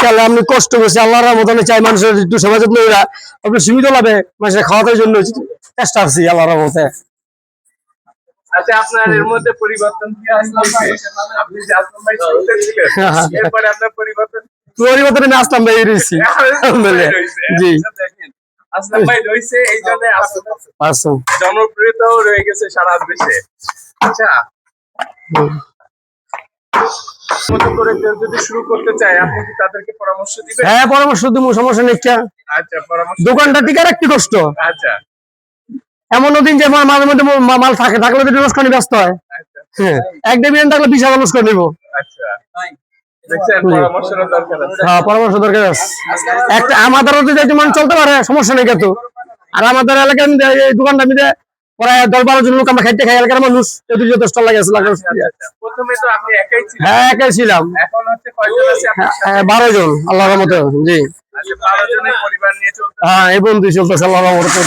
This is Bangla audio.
শীতকালে আপনি কষ্ট করছে আল্লাহর মতন চাই মানুষের একটু সেবা যত্ন করা আপনি সীমিত লাভে মানুষের খাওয়ানোর জন্য চেষ্টা করছি আল্লাহর মতে আচ্ছা আপনার এর মধ্যে পরিবর্তন কি আসলো আপনি যে আসলাম ভাই শুনতে ছিলেন। এরপরে আপনার পরিবর্তন পরিবর্তনে আমি আসলাম ভাই রয়েছি জি। আচ্ছা, আসলাম ভাই রয়েছে এই জন্য জনপ্রিয়তাও রয়ে গেছে সারা দেশে আচ্ছা। করে কেউ যদি শুরু করতে চায় আপনি কি তাদেরকে পরামর্শ দিবেন? হ্যাঁ পরামর্শ দিব সমস্যা নেই আচ্ছা পরামর্শ দোকানটা টিকার একটু কষ্ট? আচ্ছা। এমন দিন যে মাঝে মধ্যে মাল থাকে থাকলে তো ব্যস্ত হয়। আচ্ছা। হ্যাঁ এক দেবিয়ান থাকলে বিশ হাজার নিবো আচ্ছা। হ্যাঁ পরামর্শ দরকার আছে। একটা আমাদের যদি মান চলতে পারে সমস্যা নেই কিন্তু। আর আমাদের এই দোকানটা মিলে প্রায় দশ বারো জন লোক আমরা খাইতে খাই এলাকার মানুষ। দশ টাকা। লাগে হ্যাঁ একাই ছিলাম। সাথে? হ্যাঁ, বারো জন আল্লাহর মতো জি। আচ্ছা বারো জনের পরিবার নিয়ে চলতে হ্যাঁ এই বন্ধু চলতেছে আল্লাহর মতো